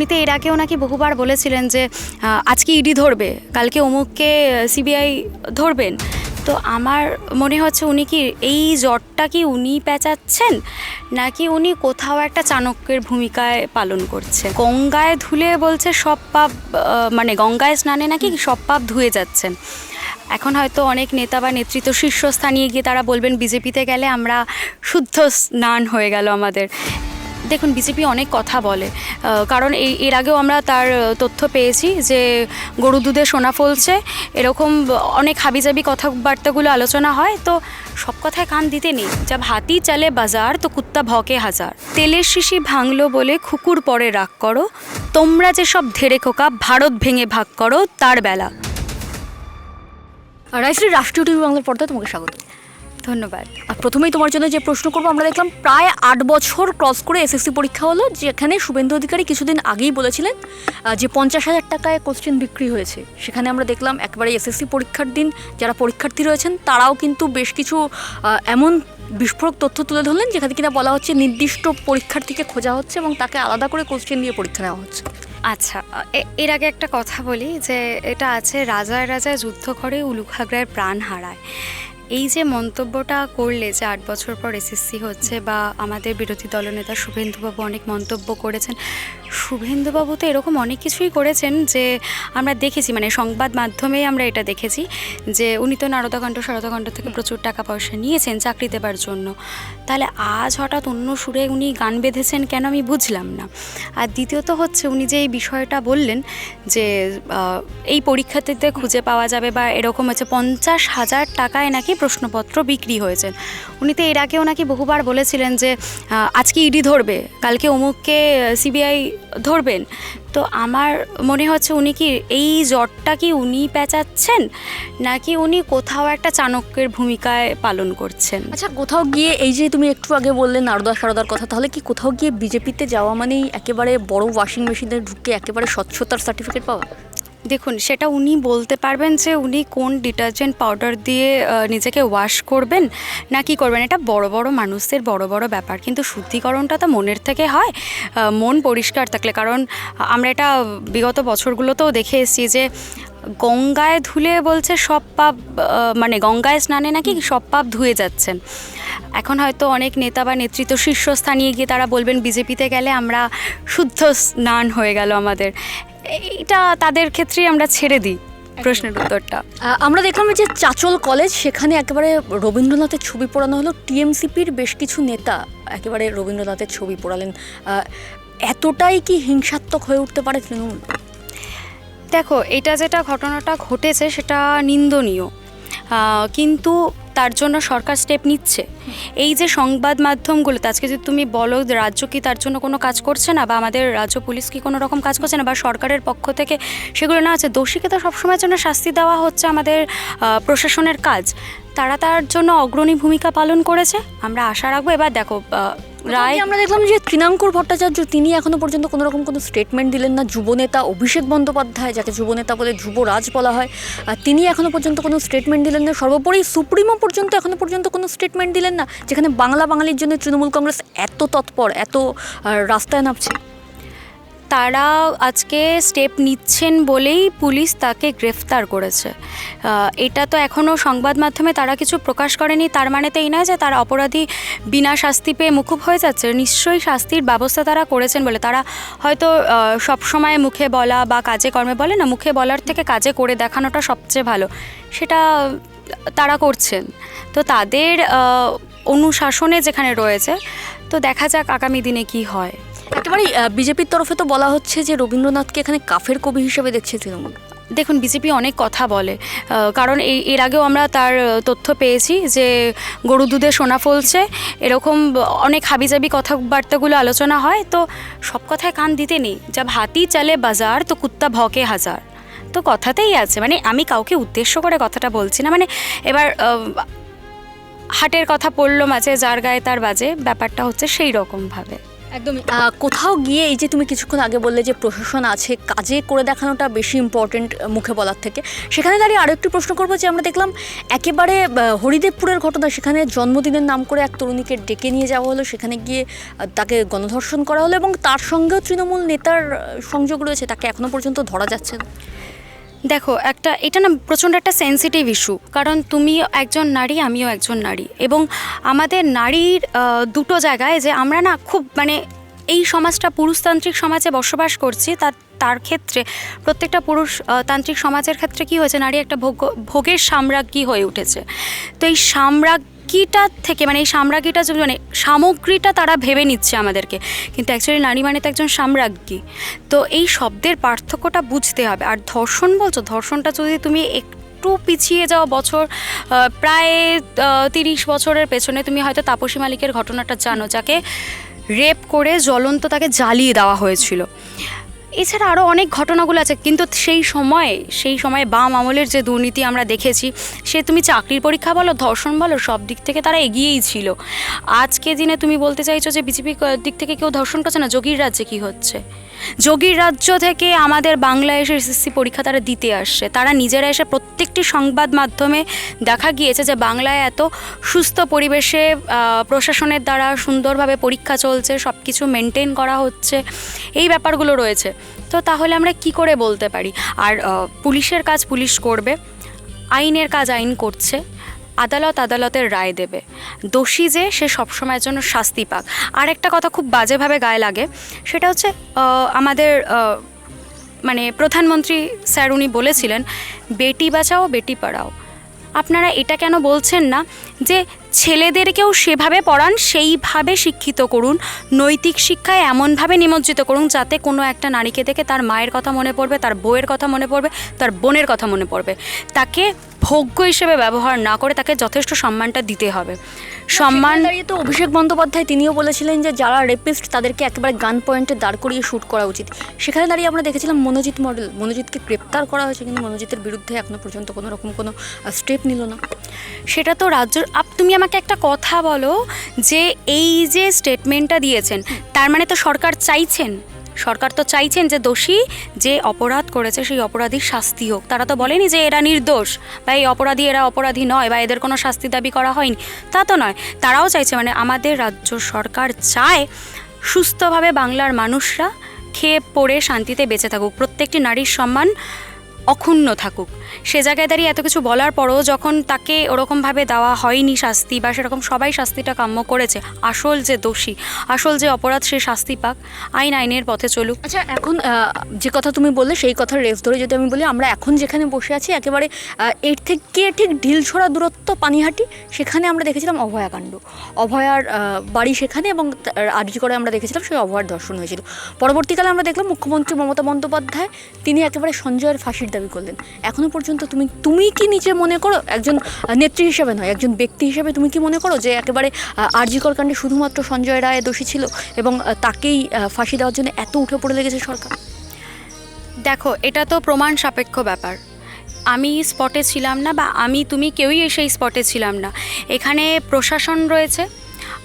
উনি তো এর আগেও নাকি বহুবার বলেছিলেন যে আজকে ইডি ধরবে, কালকে অমুককে সিবিআই ধরবেন। তো আমার মনে হচ্ছে উনি কি এই জ্বরটা কি উনি পেঁচাচ্ছেন, নাকি উনি কোথাও একটা চাণক্যের ভূমিকায় পালন করছে গঙ্গায় ধুলে বলছে সব পাপ মানে গঙ্গায় স্নানে নাকি সব পাপ ধুয়ে যাচ্ছেন। এখন হয়তো অনেক নেতা বা নেতৃত্ব শীর্ষস্থানীয় গিয়ে তারা বলবেন, বিজেপিতে গেলে আমরা শুদ্ধ স্নান হয়ে গেল আমাদের। দেখুন বিজেপি অনেক কথা বলে। কারণ এই এর আগেও আমরা তার তথ্য পেয়েছি যে গরু দুধে সোনা ফলছে। এরকম অনেক হাবিজাবি কথাবার্তাগুলো আলোচনা হয়। তো সব কথায় কান দিতে নেই। জব হাতি চালে বাজার, তো কুত্তা ভকে হাজার। তেলের শিশি ভাঙলো বলে খুকুর পরে রাগ করো। তোমরা যে সব খোকা, ভারত ভেঙে ভাগ করো, তার বেলা। রাইশ্রী রাষ্ট্রীয় টিভি বাংলার পর্দায় তোমাকে স্বাগত। ধন্যবাদ। আর প্রথমেই তোমার জন্য যে প্রশ্ন করব আমরা দেখলাম প্রায় আট বছর ক্রস করে এসএসসি পরীক্ষা হলো যেখানে শুভেন্দু অধিকারী কিছুদিন আগেই বলেছিলেন যে পঞ্চাশ হাজার টাকায় কোশ্চেন বিক্রি হয়েছে। সেখানে আমরা দেখলাম একবারে এসএসসি পরীক্ষার দিন যারা পরীক্ষার্থী রয়েছেন তারাও কিন্তু বেশ কিছু এমন বিস্ফোরক তথ্য তুলে ধরলেন যেখানে কিনা বলা হচ্ছে নির্দিষ্ট পরীক্ষার্থীকে খোঁজা হচ্ছে এবং তাকে আলাদা করে কোশ্চেন দিয়ে পরীক্ষা নেওয়া হচ্ছে। আচ্ছা এর আগে একটা কথা বলি যে এটা আছে রাজায় রাজায় যুদ্ধ করে উলুখাগড়ায় প্রাণ হারায়। এই যে মন্তব্যটা করলে যে আট বছর পর এসএসসি হচ্ছে বা আমাদের বিরোধী দলনেতা শুভেন্দুবাবু অনেক মন্তব্য করেছেন শুভেন্দুবাবু তো এরকম অনেক কিছুই করেছেন যে আমরা দেখেছি মানে সংবাদ মাধ্যমেই আমরা এটা দেখেছি যে উনি তো নারদাকাণ্ড সারদাকাণ্ড থেকে প্রচুর টাকা পয়সা নিয়েছেন চাকরি দেবার জন্য। তাহলে আজ হঠাৎ অন্য সুরে উনি গান বেঁধেছেন কেন আমি বুঝলাম না। আর দ্বিতীয়ত হচ্ছে উনি যে এই বিষয়টা বললেন যে এই পরীক্ষাতে খুঁজে পাওয়া যাবে বা এরকম হচ্ছে পঞ্চাশ হাজার টাকায় নাকি প্রশ্নপত্র বিক্রি হয়েছে উনি তো এর আগেও নাকি বহুবার বলেছিলেন যে আজকে ইডি ধরবে, কালকে অমুককে সিবিআই ধরবেন। তো আমার মনে হচ্ছে উনি কি এই জ্বরটা কি উনি পেঁচাচ্ছেন, নাকি উনি কোথাও একটা চাণক্যের ভূমিকায় পালন করছেন? আচ্ছা কোথাও গিয়ে এই যে তুমি একটু আগে বললে নারদা সারদার কথা, তাহলে কি কোথাও গিয়ে বিজেপিতে যাওয়া মানেই একেবারে বড় ওয়াশিং মেশিনে ঢুকে একেবারে স্বচ্ছতার সার্টিফিকেট পাওয়া? দেখুন, সেটা উনি বলতে পারবেন যে উনি কোন ডিটারজেন্ট পাউডার দিয়ে নিজেকে ওয়াশ করবেন না কি করবেন। এটা বড় বড় মানুষদের বড় বড় ব্যাপার। কিন্তু শুদ্ধিকরণটা তো মনের থেকে হয় মন পরিষ্কার থাকলে। কারণ আমরা এটা বিগত বছরগুলোতেও দেখে এসেছি যে গঙ্গায় ধুলে বলছে সব পাপ মানে গঙ্গায় স্নানে নাকি সব পাপ ধুয়ে যাচ্ছেন। এখন হয়তো অনেক নেতা বা নেতৃত্ব শীর্ষস্থানীয় গিয়ে তারা বলবেন বিজেপিতে গেলে আমরা শুদ্ধ স্নান হয়ে গেল আমাদের। এটা তাদের ক্ষেত্রেই আমরা ছেড়ে দিই প্রশ্নের উত্তরটা। আমরা দেখলাম যে চাচল কলেজ সেখানে একেবারে রবীন্দ্রনাথের ছবি পোড়ানো হলো। টিএমসিপির বেশ কিছু নেতা একেবারে রবীন্দ্রনাথের ছবি পোড়ালেন। এতটাই কি হিংসাত্মক হয়ে উঠতে পারে তৃণমূল? দেখো, এটা যেটা ঘটনাটা ঘটেছে সেটা নিন্দনীয়। কিন্তু তার জন্য সরকার স্টেপ নিচ্ছে। এই যে সংবাদ মাধ্যমগুলোতে, আজকে যদি তুমি বলো রাজ্য কি তার জন্য কোনো কাজ করছে না, বা আমাদের রাজ্য পুলিশ কি কোনো রকম কাজ করছে না, বা সরকারের পক্ষ থেকে সেগুলো না আছে, দোষীকে তো সবসময়ের জন্য শাস্তি দেওয়া হচ্ছে আমাদের প্রশাসনের কাজ। তারা তার জন্য অগ্রণী ভূমিকা পালন করেছে। আমরা আশা রাখব, এবার দেখো রায় আমরা দেখলাম যে তৃণাঙ্কুর ভট্টাচার্য তিনি এখনও পর্যন্ত কোনো রকম কোনো স্টেটমেন্ট দিলেন না। যুবনেতা অভিষেক বন্দ্যোপাধ্যায় যাকে যুবনেতা বলে যুবরাজ বলা হয় আর তিনি এখনও পর্যন্ত কোনো স্টেটমেন্ট দিলেন না। সর্বোপরি সুপ্রিমো পর্যন্ত এখনও পর্যন্ত কোনো স্টেটমেন্ট দিলেন না যেখানে বাংলা বাঙালির জন্য তৃণমূল কংগ্রেস এত তৎপর এত রাস্তায় নামছে। তারা আজকে স্টেপ নিচ্ছেন বলেই পুলিশ তাকে গ্রেফতার করেছে। এটা তো এখনও সংবাদ মাধ্যমে তারা কিছু প্রকাশ করেনি, তার মানে তো এই নয় যে তারা অপরাধী বিনা শাস্তি পেয়ে মুকুব হয়ে যাচ্ছে। নিশ্চয়ই শাস্তির ব্যবস্থা তারা করেছেন বলে। তারা হয়তো সব সময় মুখে বলা বা কাজে কর্মে বলে না, মুখে বলার থেকে কাজে করে দেখানোটা সবচেয়ে ভালো। সেটা তারা করছেন। তো তাদের অনুশাসনে যেখানে রয়েছে, তো দেখা যাক আগামী দিনে কি হয়। একেবারে বিজেপির তরফে তো বলা হচ্ছে যে রবীন্দ্রনাথকে এখানে কাফের কবি হিসেবে দেখছে তৃণমূল। দেখুন, বিজেপি অনেক কথা বলে কারণ এই, এর আগেও আমরা তার তথ্য পেয়েছি যে গরু দুধে সোনা ফলছে, এরকম অনেক হাবিজাবি কথাবার্তাগুলো আলোচনা হয়, তো সব কথায় কান দিতে নেই। জব হাতি চলে বাজার, তো কুত্তা ভকে হাজার। তো কথাতেই আছে মানে আমি কাউকে উদ্দেশ্য করে কথাটা বলছি না মানে এবার হাটের কথা পড়ল মাঝে, যার গায়ে তার বাজে, ব্যাপারটা হচ্ছে সেই রকমভাবে। একদমই। কোথাও গিয়ে এই যে তুমি কিছুক্ষণ আগে বললে যে প্রশাসন আছে, কাজে করে দেখানোটা বেশি ইম্পর্টেন্ট মুখে বলার থেকে। সেখানে দাঁড়িয়ে আরও একটু প্রশ্ন করব যে আমরা দেখলাম একেবারে হরিদেবপুরের ঘটনা, সেখানে জন্মদিনের নাম করে এক তরুণীকে ডেকে নিয়ে যাওয়া হলো। সেখানে গিয়ে তাকে গণধর্ষণ করা হলো এবং তার সঙ্গেও তৃণমূল নেতার সংযোগ রয়েছে। তাকে এখনও পর্যন্ত ধরা যাচ্ছে না। দেখো, একটা, এটা না প্রচণ্ড একটা সেন্সিটিভ ইস্যু কারণ তুমি একজন নারী, আমিও একজন নারী। এবং আমাদের নারীর দুটো জায়গায় যে আমরা না খুব মানে এই সমাজটা পুরুষতান্ত্রিক সমাজে বসবাস করছি তার তার ক্ষেত্রে প্রত্যেকটা পুরুষ তান্ত্রিক সমাজের ক্ষেত্রে কি হয়েছে? নারী একটা ভোগ ভোগের সাম্রাজ্ঞী হয়ে উঠেছে। তো এই সাম্রাজ্ঞীটা থেকে মানে এই সাম্রাজ্ঞীটা মানে সামগ্রীটা তারা ভেবে নিচ্ছে আমাদেরকে। কিন্তু অ্যাকচুয়ালি নারী মানে তো একজন সাম্রাজ্ঞী। তো এই শব্দের পার্থক্যটা বুঝতে হবে। আর ধর্ষণ বলছো, ধর্ষণটা যদি তুমি একটু পিছিয়ে যাও বছর প্রায় তিরিশ বছরের পেছনে, তুমি হয়তো তাপসী মালিকের ঘটনাটা জানো, যাকে রেপ করে জ্বলন্ত তাকে জ্বালিয়ে দেওয়া হয়েছিল। এছাড়া আরও অনেক ঘটনাগুলো আছে, কিন্তু সেই সময়ে সেই সময়ে বাম আমলের যে দুর্নীতি আমরা দেখেছি, সে তুমি চাকরির পরীক্ষা বলো, ধর্ষণ বলো, সব দিক থেকে তারা এগিয়েই ছিল। আজকে দিনে তুমি বলতে চাইছো যে বিজেপি দিক থেকে কেউ ধর্ষণ করছে না? যোগীর রাজ্যে কি হচ্ছে? যোগীর রাজ্য থেকে আমাদের বাংলা এসে এসএসসি পরীক্ষা তারা দিতে আসছে। তারা নিজেরা এসে প্রত্যেকটি সংবাদ মাধ্যমে দেখা গিয়েছে যে বাংলায় এত সুস্থ পরিবেশে প্রশাসনের দ্বারা সুন্দরভাবে পরীক্ষা চলছে সব কিছু মেনটেন করা হচ্ছে। এই ব্যাপারগুলো রয়েছে। তো তাহলে আমরা কি করে বলতে পারি? আর পুলিশের কাজ পুলিশ করবে, আইনের কাজ আইন করছে, আদালত আদালতের রায় দেবে। দোষী যে, সে সবসময়ের জন্য শাস্তি পাক। আর একটা কথা খুব বাজেভাবে গায়ে লাগে, সেটা হচ্ছে আমাদের মানে প্রধানমন্ত্রী স্যার উনি বলেছিলেন, বেটি বাঁচাও, বেটি পড়াও। আপনারা এটা কেন বলছেন না? যে ছেলেদেরকেও সেভাবে পড়ান, সেইভাবে শিক্ষিত করুন, নৈতিক শিক্ষায় এমনভাবে নিমজ্জিত করুন যাতে কোনো একটা নারীকে দেখে তার মায়ের কথা মনে পড়বে, তার বউয়ের কথা মনে পড়বে, তার বোনের কথা মনে পড়বে। তাকে ভোগ্য হিসেবে ব্যবহার না করে তাকে যথেষ্ট সম্মানটা দিতে হবে। সম্মান দাঁড়িয়ে তো অভিষেক বন্দ্যোপাধ্যায় তিনিও বলেছিলেন যে যারা রেপিস্ট তাদেরকে একেবারে গান পয়েন্টে দাঁড় করিয়ে শ্যুট করা উচিত। সেখানে দাঁড়িয়ে আমরা দেখেছিলাম মনোজিৎ মডেল। মনোজিৎকে গ্রেপ্তার করা হয়েছে কিন্তু মনোজিতের বিরুদ্ধে এখনও পর্যন্ত কোনো রকম কোনো স্টেপ নিল না। সেটা তো রাজ্য আপ তুমি আমাকে একটা কথা বলো যে এই যে স্টেটমেন্টটা দিয়েছেন তার মানে তো সরকার চাইছেন? সরকার তো চাইছেন যে দোষী যে অপরাধ করেছে সেই অপরাধীর শাস্তি হোক। তারা তো বলেনি যে এরা নির্দোষ, বা এই অপরাধী এরা অপরাধী নয়, বা এদের কোনো শাস্তি দাবি করা হয়নি। তা তো নয়, তারাও চাইছে মানে আমাদের রাজ্য সরকার চায় সুস্থভাবে বাংলার মানুষরা খেয়ে পড়ে শান্তিতে বেঁচে থাকুক। প্রত্যেকটি নারীর সম্মান অক্ষুণ্ণ থাকুক। সে জায়গায় দাঁড়িয়ে এত কিছু বলার পরও যখন তাকে ওরকমভাবে দেওয়া হয়নি শাস্তি বা সেরকম সবাই শাস্তিটা কাম্য করেছে, আসল যে দোষী, আসল যে অপরাধ সে শাস্তি পাক, আইন আইনের পথে চলুক। আচ্ছা এখন যে কথা তুমি বললে সেই কথার রেস ধরে যদি আমি বলি, আমরা এখন যেখানে বসে আছি, একেবারে এর থেকে ঠিক ঢিল ঢিলছড়া দূরত্ব পানিহাটি, সেখানে আমরা দেখেছিলাম অভয়াকাণ্ড অভয়ার বাড়ি সেখানে এবং আর্জি করে আমরা দেখেছিলাম সেই অভয়ার দর্শন হয়েছিল। পরবর্তীকালে আমরা দেখলাম মুখ্যমন্ত্রী মমতা বন্দ্যোপাধ্যায়, তিনি একেবারে সঞ্জয়ের ফাঁসির দাবি করলেন। এখনও পর্যন্ত তুমি তুমি কি নিজে মনে করো একজন নেত্রী হিসাবে নয়, একজন ব্যক্তি হিসেবে তুমি কি মনে করো যে একেবারে আরজিকর কাণ্ডে শুধুমাত্র সঞ্জয় রায় দোষী ছিল এবং তাকেই ফাঁসি দেওয়ার জন্য এত উঠে পড়ে লেগেছে সরকার? দেখো, এটা তো প্রমাণ সাপেক্ষ ব্যাপার। আমি স্পটে ছিলাম না বা আমি, তুমি কেউই সেই স্পটে ছিলাম না। এখানে প্রশাসন রয়েছে,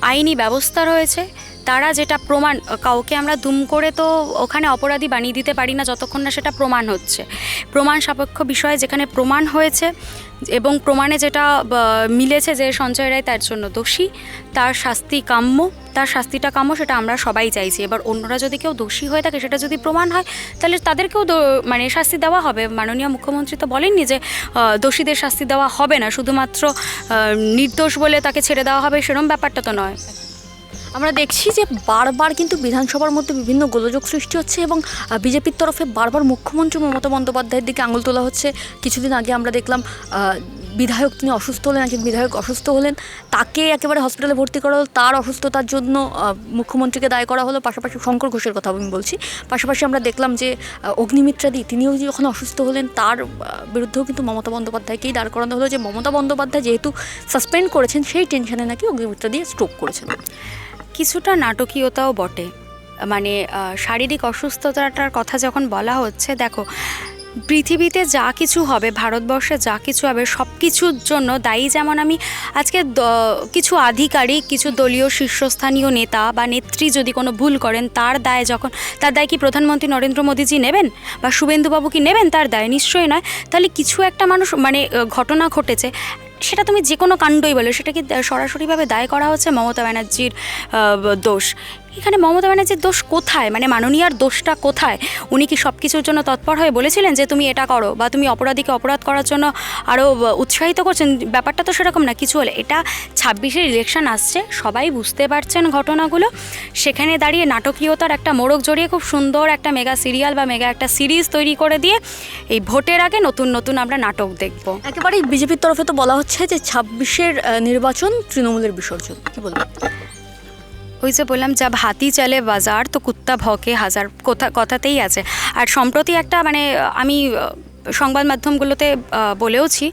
আইনি ব্যবস্থা রয়েছে তারা যেটা প্রমাণ, কাউকে আমরা দুম করে তো ওখানে অপরাধী বানিয়ে দিতে পারি না যতক্ষণ না সেটা প্রমাণ হচ্ছে। প্রমাণ সাপেক্ষ বিষয়ে যেখানে প্রমাণ হয়েছে এবং প্রমাণে যেটা মিলেছে যে সঞ্জয় রায় তার জন্য দোষী, তার শাস্তি কাম্য, তার শাস্তিটা কাম্য সেটা আমরা সবাই চাইছি। এবার অন্যরা যদি কেউ দোষী হয়ে থাকে সেটা যদি প্রমাণ হয়, তাহলে তাদেরকেও মানে শাস্তি দেওয়া হবে। মাননীয় মুখ্যমন্ত্রী তো বলেননি যে দোষীদের শাস্তি দেওয়া হবে না। শুধুমাত্র নির্দোষ বলে তাকে ছেড়ে দেওয়া হবে সেরম ব্যাপারটা তো নয়। আমরা দেখছি যে বারবার কিন্তু বিধানসভার মধ্যে বিভিন্ন গোলযোগ সৃষ্টি হচ্ছে এবং বিজেপির তরফে বারবার মুখ্যমন্ত্রী মমতা বন্দ্যোপাধ্যায়ের দিকে আঙুল তোলা হচ্ছে। কিছুদিন আগে আমরা দেখলাম বিধায়ক তিনি অসুস্থ হলেন, একজন বিধায়ক অসুস্থ হলেন। তাকে একেবারে হসপিটালে ভর্তি করা হলো। তার অসুস্থতার জন্য মুখ্যমন্ত্রীকে দায় করা হলো পাশাপাশি শঙ্কর ঘোষের কথা আমি বলছি। পাশাপাশি আমরা দেখলাম যে অগ্নিমিত্রাদি তিনিও যখন অসুস্থ হলেন, তার বিরুদ্ধেও কিন্তু মমতা বন্দ্যোপাধ্যায়কেই দাঁড় করানো হলো যে মমতা বন্দ্যোপাধ্যায় যেহেতু সাসপেন্ড করেছেন, সেই টেনশনে নাকি অগ্নিমিত্রা দিয়ে স্ট্রোক করেছেন। কিছুটা নাটকীয়তাও বটে। মানে শারীরিক অসুস্থতাটার কথা যখন বলা হচ্ছে, দেখো, পৃথিবীতে যা কিছু হবে, ভারতবর্ষে যা কিছু হবে সব কিছুর জন্য দায়ী যেমন আমি, আজকে কিছু আধিকারিক, কিছু দলীয় শীর্ষস্থানীয় নেতা বা নেত্রী যদি কোনো ভুল করেন, তার দায় যখন, তার দায় কি প্রধানমন্ত্রী নরেন্দ্র মোদীজি নেবেন? বা শুভেন্দুবাবু কি নেবেন? তার দায় নিশ্চয়ই নয়। তাহলে কিছু একটা মানুষ মানে ঘটনা ঘটেছে। সেটা তুমি যে কোনো কাণ্ডই বলো সেটা কি সরাসরিভাবে দায় করা হচ্ছে মমতা ব্যানার্জির দোষ। এখানে মমতা ব্যানার্জির দোষ কোথায়? মানে মাননীয়ার দোষটা কোথায়? উনি কি সব কিছুর জন্য তৎপর হয়ে বলেছিলেন যে তুমি এটা করো বা তুমি অপরাধীকে অপরাধ করার জন্য আরও উৎসাহিত করছেন? ব্যাপারটা তো সেরকম না, কিছু হলে। এটা ছাব্বিশের ইলেকশন আসছে, সবাই বুঝতে পারছেন ঘটনাগুলো। সেখানে দাঁড়িয়ে নাটকীয়তার একটা মোড়ক জড়িয়ে খুব সুন্দর একটা মেগা সিরিয়াল বা মেগা একটা সিরিজ তৈরি করে দিয়ে এই ভোটের আগে নতুন নতুন আমরা নাটক দেখব। একেবারেই বিজেপির তরফে তো বলা হচ্ছে যে ছাব্বিশের নির্বাচন তৃণমূলের বিসর্জন। কি বলবেন? ওই যে বললাম যাব হাতি চলে বাজার, তো কুত্তা ভকে হাজার কথা, কথাতেই আছে। আর সম্প্রতি একটা মানে আমি সংবাদ মাধ্যমগুলোতে বলেওছি,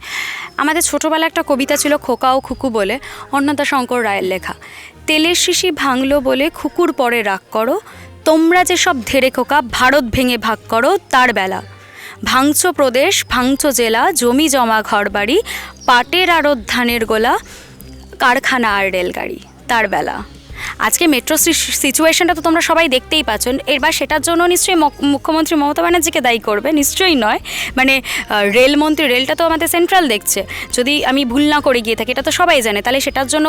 আমাদের ছোটোবেলা একটা কবিতা ছিল খোকা ও খুকু বলে, অন্নদা শঙ্কর রায়ের লেখা। তেলের শিশি ভাঙলো বলে খুকুর পরে রাগ করো, তোমরা যে সব খোকা, ভারত ভেঙে ভাগ করো, তার বেলা। ভাঙচো প্রদেশ ভাঙচো জেলা, জমি জমা ঘরবাড়ি, পাটের আড়ত ধানের গোলা, কারখানা আর রেলগাড়ি, তার বেলা। আজকে মেট্রো সিচুয়েশনটা তো তোমরা সবাই দেখতেই পাচ্ছ। এবার সেটার জন্য নিশ্চয়ই মুখ্যমন্ত্রী মমতা ব্যানার্জিকে দায়ী করবে। নিশ্চয়ই নয়। মানে রেলমন্ত্রী রেলটা তো আমাদের সেন্ট্রাল দেখছে। যদি আমি ভুল না করে গিয়ে থাকি, এটা তো সবাই জানে। তাহলে সেটার জন্য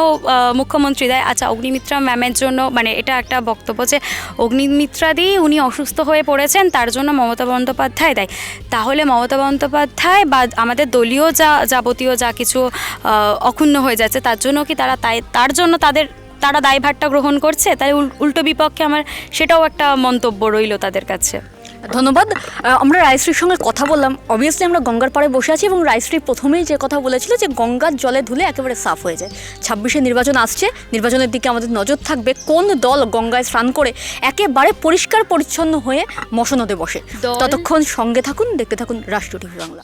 মুখ্যমন্ত্রী দেয়। আচ্ছা অগ্নিমিত্রা ম্যামের জন্য মানে এটা একটা বক্তব্য যে অগ্নিমিত্রা দিয়ে উনি অসুস্থ হয়ে পড়েছেন, তার জন্য মমতা বন্দ্যোপাধ্যায় দেয়। তাহলে মমতা বন্দ্যোপাধ্যায় বা আমাদের দলীয় যা যাবতীয় যা কিছু অক্ষুণ্ণ হয়ে যাচ্ছে, তার জন্য কি তারা তাই তার জন্য তাদের তারা দায়ভারটা গ্রহণ করছে তাই উল- উল্টো বিপক্ষে আমার সেটাও একটা মন্তব্য রইল তাদের কাছে। ধন্যবাদ। আমরা রায়শ্রীর সঙ্গে কথা বললাম। অবভিয়াসলি আমরা গঙ্গার পাড়ে বসে আছি এবং রায়শ্রী প্রথমেই যে কথা বলেছিল যে গঙ্গার জলে ধুলে একেবারে সাফ হয়ে যায়। ছাব্বিশে নির্বাচন আসছে নির্বাচনের দিকে আমাদের নজর থাকবে কোন দল গঙ্গায় স্নান করে একেবারে পরিষ্কার পরিচ্ছন্ন হয়ে মশনদে বসে। ততক্ষণ সঙ্গে থাকুন দেখতে থাকুন রাষ্ট্র টিভি বাংলা।